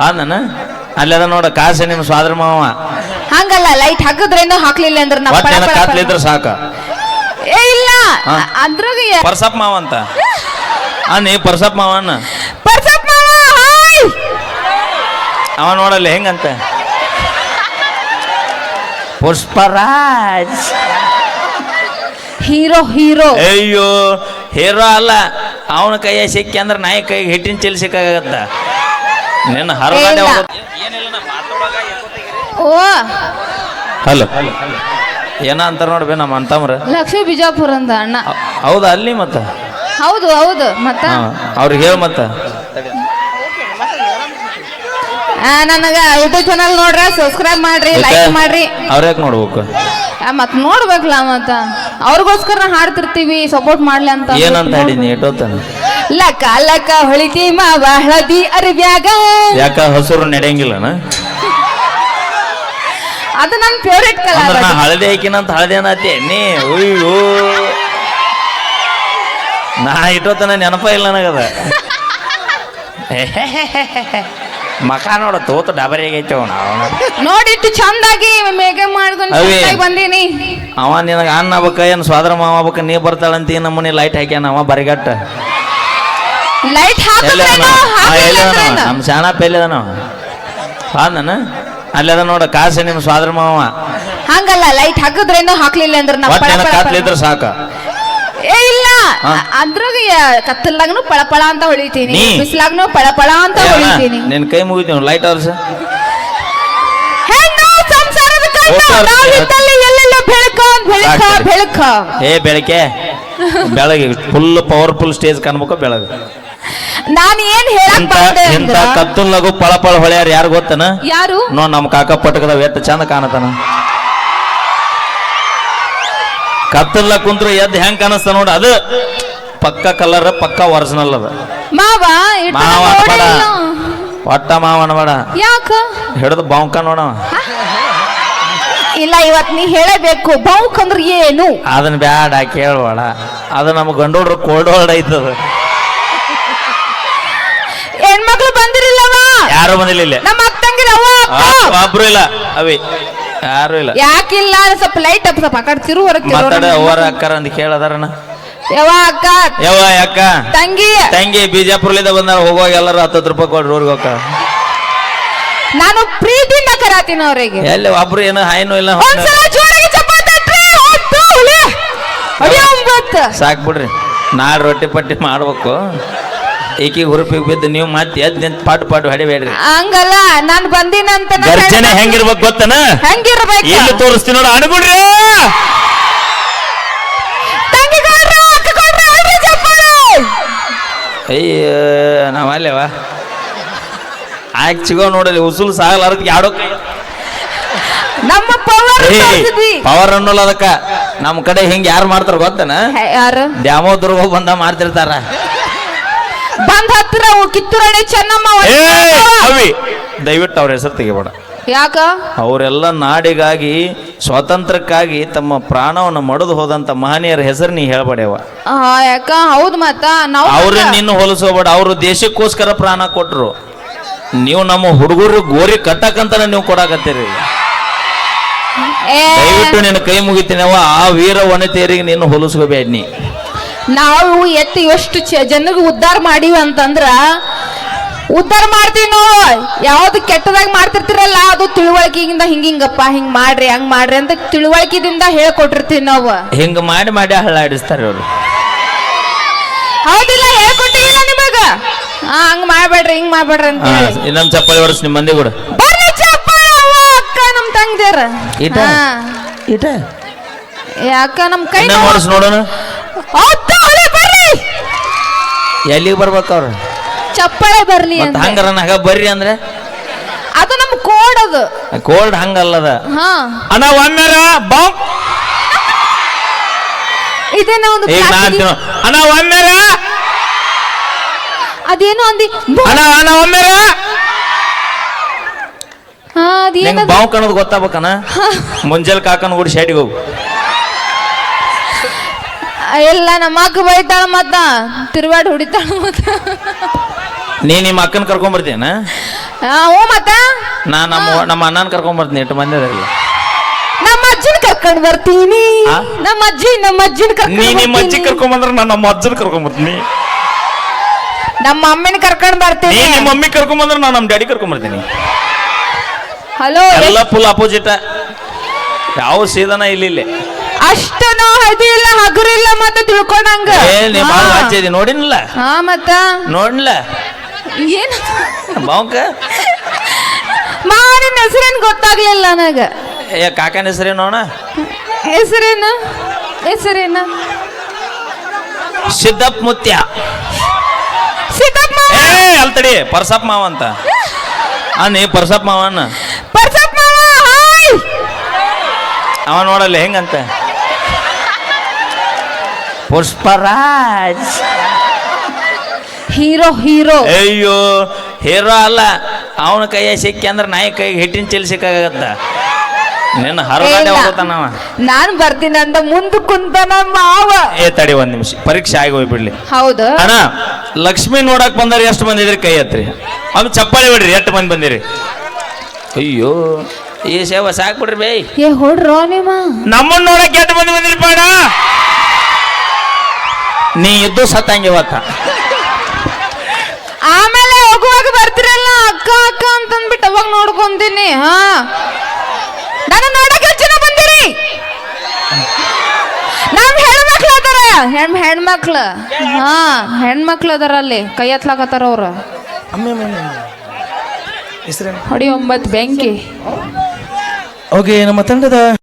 ಹಾದನ? ಅಲ್ಲದ ನೋಡ ಕಾಸೆ ನಿಮ್ ಸ್ವಾದ್ರ ಮಾವ. ಹಂಗಲ್ಲ ಲೈಟ್ ಹಾಕಿದ್ರೇನು ಹಾಕ್ಲಿಲ್ಲ ಅಂದ್ರೆ ನಾ ಒಟ್ಟು ಪಳ ಏನ ಪಳ ಪಳ. ಕಾತ್ಲಿದ್ರ ಸಾಕ. ಏ ಇಲ್ಲ ಹಾ. ಅದ್ರಾಗ ಯ- ಪರ್ಸಪ್ ಮಾವ ಅಂತ. ಆ ನೀ ಪರ್ಸಪ್ ಮಾವ ಅನ್ನ ಪರ್ಸಪ್ಪ ಮಾವ, ಹಾಯ್! ಅವ ನೋಡಲ್ಲ ಹೆಂಗಂತ? ಪುಷ್ಪರಾಜ್. Hero hero. ಅಯ್ಯೋ ಹೀರೋ ಅಲ್ಲ. ಅವನ ಕೈಯ ಸಿಕ್ಕಿ ಅಂದ್ರೆ ನಾಯಿ ಕೈಗೆ ಹಿಟ್ಟಿನ ಚೆಲ್ಲಿ ಸಿಕ್ಕಾಗತ್ತ? ನಿನ್ನ ಇಲ್ಲ. ಓ. ಹಲೋ. ಏನ ಅಂತಾರ ನೋಡ್ಬೇ ನಮ್ಮ ಅಂತಮ್ರ. ಲಕ್ಷ್ಮೀ ಬಿಜಾಪುರ ಅಂತ ಅಣ್ಣ. ಹೌದಾ ಅಲ್ಲಿ ಮತ್ತ? ಹೌದು ಹೌದು ಮತ್ತ? ಹಾ, ಅವ್ರಿಗೆ ಹೇಳ ಮತ್ತ. ಆ, ನನಗ ಯೂಟ್ಯೂಬ್ ಚಾನಲ್ ನೋಡ್ರ ಸಬ್ಸ್ಕ್ರೈಬ್ ಮಾಡ್ರಿ ಲೈಕ್ ಮಾಡ್ರಿ. ಅವ್ರ್ಯಾಕ್ ನೋಡ್ಬೇಕು? ಆ, ಮತ್ ನೋಡ್ಬೇಕಲ್ಲ ಮತ್ತ. ಅವ್ರಿಗೋಸ್ಕರ ಹಾಡ್ತಿರ್ತೀವಿ ಸಪೋರ್ಟ್ ಮಾಡ್ಲಿ ಅಂತ. ಏನಂತ ಹೇಳಿನಿ ಎಷ್ಟೊತ್ತನ ಲಕ್ಕ ಲಕ ಹೊಳಿತಿ ಮಾವ ಹಳದಿ ಅರಿವ್ಯಾಗ. ಯಾಕ ಹಸುರು ನಡೆಯಂಗಿಲ್ಲನ? ಅದು ನನ್ನ ಫೇವ್ರೇಟ್ ಅಂದ್ರ ಕಲರ್ ನಾ ಹಳದಿ ಹಾಕಿನಂತ ಹಳದಿ ಅನ್ನತಿ ನೀ ಅಯ್ಯೋ ನಾ ಇಟ್ಟೋತನ ನೆನಪ ಇಲ್ಲ ನನಗದ. ಮಕ ನೋಡ ತೋತ ಡಬರಿ ಆಗೈತೆ ಅವನ ಅವನ. ನೋಡಿಟ್ಟು ಚಂದಾಗಿ ಮೇಕಪ್ ಮಾಡ್ಕೊಂಡು ಅವೇ. ಚಂದಾಗಿ ಬಂದೀನಿ. ಅವ ನಿನಗೆ ಅನ್ನ ಆಗ್ಬೇಕ ಏನು ಸ್ವಾದ್ರ ಮಾವ ಆಗ್ಬೇಕ ನೀ ಬರ್ತಾಳಂತ ಈ ನಮ್ಮನೆ ಲೈಟ್ ಹಾಕ್ಯಾನ ಅವ ಬರಿಗಟ್ಟ. ಲೈಟ್? ನಮ್ಮ ಶಾಣಪ್ಪ ಎಲ್ಲಿದಾನ ಹಾದನ ಅಲ್ಲದ ನೋಡ ಕಾಸೆ ನಿಮ್ಮ ಸ್ವಾದ್ರ ಮಾವ ಹಂಗಲ್ಲ ಲೈಟ್ ಹಾಕಿದ್ರೇನು ಹಾಕ್ಲಿಲ್ಲ ಅಂದ್ರೆ ನಮ್ಮ ಒಟ್ಟು ಪಳ ಪಳ ಪಳ. ಕಾತ್ಲಿದ್ರ ಸಾಕ. ಏ ಇಲ್ಲ. ಅದ್ರಾಗ ಪಳಪಳ ಕತ್ತಲ್ದಾಗನು ಪಳ ಪಳ ಅಂತ ಹೊಳಿತೀನಿ. ನೀ? ಪಳಪಳ ಪಳ ಪಳ ಅಂತ ಹೊಳಿತೀನಿ. ನಿನ್ ಕೈ ಮುಗಿತೀವಿ ಲೈಟ್ ಅವ್ರಸ. ಹೆಣ್ಣು ಸಂಸಾರದ ಕಣ್ಣು. ಹೋಗ್ತಾರ. ನಾವಿದ್ದಲ್ಲಿ ಎಲ್ಲೆಲ್ಲ ಬೆಳಕ ಬೆಳಕ ಸಾಕ್ರಿ. ಬೆಳಕ. ಏ ಬೆಳಕೆ. ಬೆಳಗ್ಗೆ ಫುಲ್ ಪವರ್ಫುಲ್ ಸ್ಟೇಜ್ ಕಾಣ್ಬೇಕು ಬೆಳಗ್ಗೆ ನಾನು ಏನ್ ಹೇಳಕ್ ಇಂತ ಬಂದೆ ಇಂತ ಅಂದ್ರ ಕತ್ತಲ್ಲಾಗು ಪಳ ಪಳ ಹೊಳ್ಯಾರ ಯಾರು ಗೊತ್ತನ? ಯಾರು? ನೋ ನಮ್ಮ ಕಾಕ ಪಟಕದ ಎತ್ತ ಚಂದ ಕಾಣತಾನ. ಕತ್ತಲ್ಲ ಕುಂತ್ರ ಎದ್ದು ಹೆಂಗ್ ಕಾಣಿಸ್ತ ನೋಡ ಅದು. ಪಕ್ಕ ಕಲರ್ ಪಕ್ಕ ಒರಿಜಿನಲ್ ಅದ. ಮಾವ ಇಟ್ಟು ಮಾವ ನೋಡೇ ಅನ್ಬೇಡ. ಇಲ್ಲ. ಒಟ್ಟ ಮಾವನ ಬೇಡ. ಯಾಕ? ಹಿಡಿದು ಬಾಂಕ ನೋಡವ ಇಲ್ಲ ಇವತ್ ನೀ ಹೇಳಬೇಕು. ಬೌಕ್ ಅಂದ್ರೆ ಏನು? ಅದನ್ ಬ್ಯಾಡ ಕೇಳಬೇಡ. ಅದು ನಮ್ಮ ಗಂಡೋಡ್ರು ಕೋಲ್ಡ್ ಹೋಲ್ಡ್ ಐತದ ಹೆಣ್ಮಕ್ಳು ಬಂದಿರಿಲ್ಲವ ಯಾರು ಬಂದಿಲ್ಲ ಇಲ್ಲಿ. ನಮ್ಮ ಅಕ್ಕಂಗಿರ ಅಪ್ಪ. ಒಬ್ರು ಇಲ್ಲ. ಅವಿ ಯಾರು ಇಲ್ಲ. ಯಾಕಿಲ್ಲ ಸ್ವಲ್ಪ ಲೈಟ್ ಅಪ್ ಸ್ವಲ್ಪ ಆ ಕಡೆ ತಿರು ಹೊರಕ್ಕೆ ತಿರು ಮಾತಾಡ ಹೊರಗ್. ಅವರ ಅಕ್ಕರ ಅಂತ ಕೇಳದಾರಣ ಯವ್ವ ಅಕ್ಕ. ಯವ್ವ ಅಕ್ಕ. ತಂಗಿ. ತಂಗಿ ಬಿಜಾಪುರಲಿಂದ ಬಂದಾಗ ಹೋಗುವಾಗ ಎಲ್ಲರೂ ಹತ್ತತ್ತು ರೂಪಾಯಿ ಕೊಡ್ರಿ ಊರಿಗೆ ಹೋಗ ನಾನು ಪ್ರೀತಿಯಿಂದ ಕರಾತೀನಿ ಅವರಿಗೆ. ಎಲ್ಲಿ ಒಬ್ರು ಏನು ಹಾಯ್ನು ಇಲ್ಲ ಒಂದ್ಸಲ ಜೋರಾಗಿ ಚಪ್ಪಾಳೆ ತಟ್ರಿ, ಹತ್ತು, ಹುಲಿ. ಅಡಿ ಒಂಬತ್ತು. ಸಾಕ್ ಬಿಡ್ರಿ. ನಾಳೆ ರೊಟ್ಟಿ ಪಟ್ಟಿ ಮಾಡ್ಬೇಕು. ಈಕಿಗೆ ಹುರುಪಿಗೆ ಬಿದ್ದು ನೀವು ಮತ್ತೆ ಎದ್ದು ನಿಂತ ಪಾಟು ಪಾಟು ಹೊಡಿಬೇಡ್ರಿ. ಹಂಗಲ್ಲ ನಾನ್ ಬಂದಿನಂತ ಗರ್ಜನೆ. ಹೆಂಗಿರ್ಬೇಕು ಗೊತ್ತನ? ಹೆಂಗಿರ್ಬೇಕು? ಇಲ್ಲಿ ತೋರಿಸ್ತೀನಿ ನೋಡು ಅನ್ಬಿಡ್ರಿ. ಅಯ್ಯ ನಾವಲ್ಲೇವ ಆಯ್ಕೆ ಸಿಗೋ ನೋಡಲಿ ಉಸುಲು ಅದಕ್ಕೆ ಯಾಡೋ ನಮ್ಮ ಪವರ್. ಪವರ್ ಅನ್ನೋಲ್ಲ ಅದಕ್ಕ. ನಮ್ಮ ಕಡೆ ಹಿಂಗ್ ಯಾರು ಮಾಡ್ತಾರ ಗೊತ್ತನ? ಯಾರು? ದ್ಯಾಮೋದ್ರಗ ಬಂದ ಮಾಡ್ತಿರ್ತಾರ. ಬಂದ್ ಹತ್ರ ಕಿತ್ತೂರಾಣಿ ಚೆನ್ನಮ್ಮ ಏ ಒಂದ್ ಅವಿ ದಯವಿಟ್ಟು ಅವ್ರ ಹೆಸರು ತೆಗಿಬೇಡ. ಯಾಕ? ಅವರೆಲ್ಲ ನಾಡಿಗಾಗಿ ಸ್ವಾತಂತ್ರ್ಯಕ್ಕಾಗಿ ತಮ್ಮ ಪ್ರಾಣವನ್ನು ಮಡದು ಹೋದಂತ ಮಹನೀಯರ ಹೆಸರು ನೀ ಹೇಳ್ಬೇಡವ ಆ, ಯಾಕ? ಹೌದ್ ಮತ್ತ. ನಾವು ಅವ್ರ ನಿನ್ನ ಹೋಲಿಸೋಬೇಡ ಅವರು ದೇಶಕ್ಕೋಸ್ಕರ ಪ್ರಾಣ ಕೊಟ್ರು. ನೀವು ನಮ್ಮ ಹುಡುಗರು ಗೋರಿ ಕಟ್ಟಕಂತಾನೆ ನೀವು ಕೊಡಾಕತ್ತೀರಿ. ಏ, ದಯವಿಟ್ಟು ನಿನ್ನ ಕೈ ಮುಗಿತೀನವ ಆ ವೀರ ವನಿತೆಯರಿಗೆ ನೀನು ಹೋಲಿಸ್ಕೋಬೇಡ ನೀ. ನಾವು ಎತ್ತಿ ಎಷ್ಟು ಜನಗ ಉದ್ಧಾರ ಮಾಡೀವಿ ಅಂತಂದ್ರ ಉದ್ಧಾರ ಮಾಡ್ತೀವಿ ನಾವು. ಯಾವ್ದು ಕೆಟ್ಟದಾಗ ಮಾಡ್ತಿರ್ತಿರಲ್ಲ ಅದು ತಿಳುವಳಿಕೆಯಿಂದ ಹಿಂಗಿಂಗಪ್ಪ ಹಿಂಗ್ ಮಾಡ್ರಿ ಹಂಗ್ ಮಾಡ್ರಿ ಅಂತ ತಿಳುವಳಿಕೆದಿಂದ ಹೇಳ್ಕೊಟ್ಟಿರ್ತೀವಿ ನಾವು. ಹಿಂಗ ಮಾಡಿ ಮಾಡಿ ಹಳ್ಳಾಡಿಸ್ತಾರೆ ಅವರು. ಹೌದಿಲ್ಲ ಹೇಳ್ಕೊಟ್ಟಿವಿಲ್ಲ ನಿಮಗ? ಹಾ ಹಂಗ್ ಮಾಡ್ಬೇಡ್ರಿ ಹಿಂಗ್ ಮಾಡ್ಬೇಡ್ರಿ ಅಂತ ಹೇಳಿ. ಇನ್ನೊಂದು ಚಪ್ಪಲಿ ಹೊರಸ್ ನಿಮ್ಮ ಮಂದಿ ಕೂಡ. ಬರ್ಲಿ ಚಪ್ಪಾಳೆ ಅವ್ವ, ಅಕ್ಕ ನಮ್ ತಂಗ್ದಿರ? ಇಟ ಯಾಕ ನಮ್ ಕೈ ನೋಡಿ ನೋಡೋಣ. ಹೌದು, ಎಲ್ಲಿಗೆ ಬರ್ಬೇಕು ಅವ್ರು? ಚಪ್ಪಾಳೆ ಬರ್ಲಿ ಅಂತ ಹಂಗಾರ ನಗ ಬರ್ರಿ ಅಂದ್ರೆ? ಅದು ನಮ್ ಕೋಡ್ ಅದು. ಕೋಲ್ಡ್ ಹಂಗಲ್ಲದ? ಹಾ. ಅಣ್ಣ ಒಮ್ಮೆರ ಬಾಂಬ್ ಇದೇನ ಒಂದು ಈಗ ನಾ classic- ಅಂತೀನೋ ಅಣ್ಣ ಅದೇನೋ ಅಂದಿ ಬೊ- ಅಣ್ಣ ಅಣ್ಣ ಒಮ್ಮೆರ. ಹಾ ನಿಂಗೆ ಅದೇನದು ಬಾವು ಕಣದ್ ಗೊತ್ತಾಗ್ಬೇಕನ ಮುಂಜಾನೆ ಕಾಕನ ಕೂಡ ಶೆಡಿಗೆ ಹೋಗು. ಎಲ್ಲ ನಮ್ಮ ಅಕ್ಕ ಬೈತಾಳ ಮತ್ತ. ತಿರುವಾಡಿ ಹೊಡಿತಾಳ ಮತ್ತ. ನೀ ನಿಮ್ಮ ಅಕ್ಕನ ಕರ್ಕೊಂಡ್ ಬರ್ತೀಯನ? ಹ್ಞೂ ಮತ್ತ. ನಾ ನಮ್ಮ ನಮ್ಮ ಅಣ್ಣನ ಕರ್ಕೊಂಡ್ ಬರ್ತೀನಿ ಎಷ್ಟು ಮಂದಿ ಅದಾರಿಲ್ಲ. ನಮ್ಮ ಅಜ್ಜನ ಕರ್ಕೊಂಡ್ ಬರ್ತೀನಿ. ಆ? ನಮ್ಮ ಅಜ್ಜಿ ನಮ್ಮ ಅಜ್ಜಿನ ನೀ ನಿಮ್ಮ ಅಜ್ಜಿ ಕರ್ಕೊಂಡ್ ಕರ್ಕೊಂಡ್ ಬಂದ್ರೆ ನಾನು ನಮ್ಮ ಅಜ್ಜನ ಕರ್ಕೊಂಡ್ ಬರ್ತೀನಿ. ನಮ್ಮ ಅಮ್ಮನ ಕರ್ಕೊಂಡ್ ನೀ ಬರ್ತೀನಿ ನಿಮ್ಮ ಮಮ್ಮಿ ಕರ್ಕೊಂಡ್ ಬಂದ್ರೆ ನಾನು ನಮ್ಮ ಡ್ಯಾಡಿ ಕರ್ಕೊಂಡ್ ಬರ್ತೀನಿ. ಹಲೋ ಎಲ್ಲ ಫುಲ್ ಅಪೋಸಿಟ್ ಯಾವ ಸೀದನ ಇಲ್ಲಿ ಇಲ್ಲಿ. ಅಷ್ಟ ನಾವು ಇಲ್ಲ ಹಗುರು ಇಲ್ಲ ಮತ್ತೆ ತಿಳ್ಕೊಂಡಂಗ ಏ ನೀ ಭಾಳ ನೋಡಿನಲ್ಲ ಹಾ ಮತ್ತ? ನೋಡ್ಲ ಏನ್? ಬಾವುಕ? ಮಾರಿನ ಹೆಸರೇನ್ ಗೊತ್ತಾಗ್ಲಿಲ್ಲ ನನಗ. ಏ ಕಾಕನ ಹೆಸರೇನು ಅವನ ಹೆಸರೇನು? ಹೆಸರೇನು? ಸಿದ್ದಪ್ಪ ಮುತ್ಯ. ಸಿದ್ದಪ್ಪ ಏ ಅಲ್ತಡಿ ಪರ್ಸಪ್ಪ ಮಾವ ಅಂತ. ಅನ್ನಿ ಪರ್ಸಪ್ಪ ಮಾವನ? ಪರ್ಸಪ್ಪ ಮಾವ, ಹಾಯ್. ಅವ ನೋಡಲ್ಲ ಹೆಂಗಂತ? ಪುಷ್ಪರಾಜ್. Hero hero. ಅಯ್ಯೋ ಹೀರೋ ಅಲ್ಲ. ಅವನ ಕೈಯ ಸಿಕ್ಕಿ ಅಂದ್ರೆ ನಾಯಿ ಕೈಗೆ ಹಿಟ್ಟಿನ ಚೆಲ್ಲಿ ಸಿಕ್ಕಾಗತ್ತ. ನಿನ್ನ ಹರಗಾಡೆ ಹೋಗ್ತಾನವ ನಾನ್ ಬರ್ತೀನಿ ಅಂತ ಮುಂದೆ ಕುಂತಾನ ಮಾವ. ಏ ತಡಿ ಒಂದ್ ನಿಮಿಷ. ಪರೀಕ್ಷೆ ಆಗಿ ಹೋಗ್ಬಿಡ್ಲಿ. ಹೌದು. ಅಣ್ಣ ಲಕ್ಷ್ಮಿ ನೋಡಕ್ ಬಂದಾರ ಎಷ್ಟು ಮಂದಿ ಇದ್ರಿ ಕೈ ಹತ್ರಿ ಅವ್ನು ಚಪ್ಪಾಳಿ ಬಿಡ್ರಿ ಎಷ್ಟು ಮಂದಿ ಬಂದಿರಿ? ಅಯ್ಯೋ ಈ ಸೇವಾ ಸಾಕ್ಬಿಡ್ರಿ ಬೈ. ಏ ಹೊಡ್ರೋ ನಿಮ್ಮ ನಮ್ಮನ್ನ ನೋಡಕ್ ಎಷ್ಟು ಮಂದಿ ಬಂದಿರಿ ಬೇಡ ನೀ ಇದ್ದು ಸತ್ತಂಗೆ ಇವತ್ತ. ಆಮೇಲೆ ಹೋಗುವಾಗ ಬರ್ತಿರಲ್ಲ ಅಕ್ಕ ಅಕ್ಕ ಅಂತಂದ್ಬಿಟ್ಟು ಅವಾಗ ನೋಡ್ಕೊಂತೀನಿ ಹಾ. ನಾನು ನೋಡಕ್ಕೆ ಜನ ಬಂದಿರಿ? ನಮ್ ಹೆಣ್ಮಕ್ಳು ಅದಾರ. ಹೆಣ್ ಹೆಣ್ಮಕ್ಳು ಹಾ ಹೆಣ್ಮಕ್ಳು ಅದಾರ ಅಲ್ಲಿ ಕೈ ಹತ್ಲಾಕತ್ತಾರ ಅವ್ರ. ಹೊಡಿ ಒಂಬತ್ತು ಬೆಂಕಿ. ಓಕೆ ನಮ್ಮ ತಂಡದ